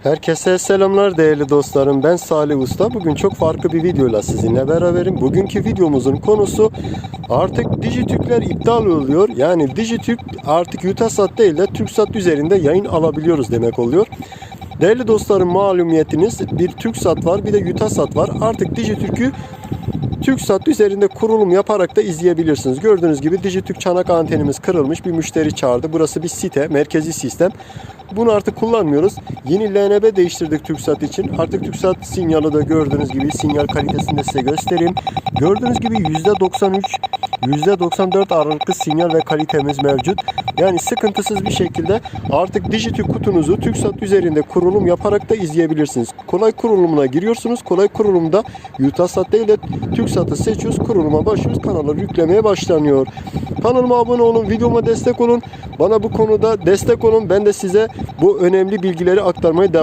Herkese selamlar değerli dostlarım. Ben Salih Usta. Bugün çok farklı bir videoyla sizinle beraberim. Bugünkü videomuzun konusu artık Dijitürkler iptal oluyor. Yani Dijitürk artık Yutasat değil de TürkSat üzerinde yayın alabiliyoruz demek oluyor. Değerli dostlarım malumiyetiniz bir TürkSat var bir de Yutasat var. Artık Dijitürk'ü TürkSat üzerinde kurulum yaparak da izleyebilirsiniz. Gördüğünüz gibi Dijitürk çanak antenimiz kırılmış. Bir müşteri çağırdı. Burası bir site, merkezi sistem. Bunu artık kullanmıyoruz. Yeni LNB değiştirdik TürkSat için. Artık TürkSat sinyali de gördüğünüz gibi sinyal kalitesini de size göstereyim. Gördüğünüz gibi %93, %94 aralıklı sinyal ve kalitemiz mevcut. Yani sıkıntısız bir şekilde artık Dijitürk kutunuzu TürkSat üzerinde kurulum yaparak da izleyebilirsiniz. Kolay kurulumuna giriyorsunuz. Kolay kurulumda Yutasat değil de TürkSat'ı seçiyoruz. Kuruluma başlıyoruz. Kanalları yüklemeye başlanıyor. Kanalıma abone olun. Videoma destek olun. Bana bu konuda destek olun. Ben de size bu önemli bilgileri aktarmaya devam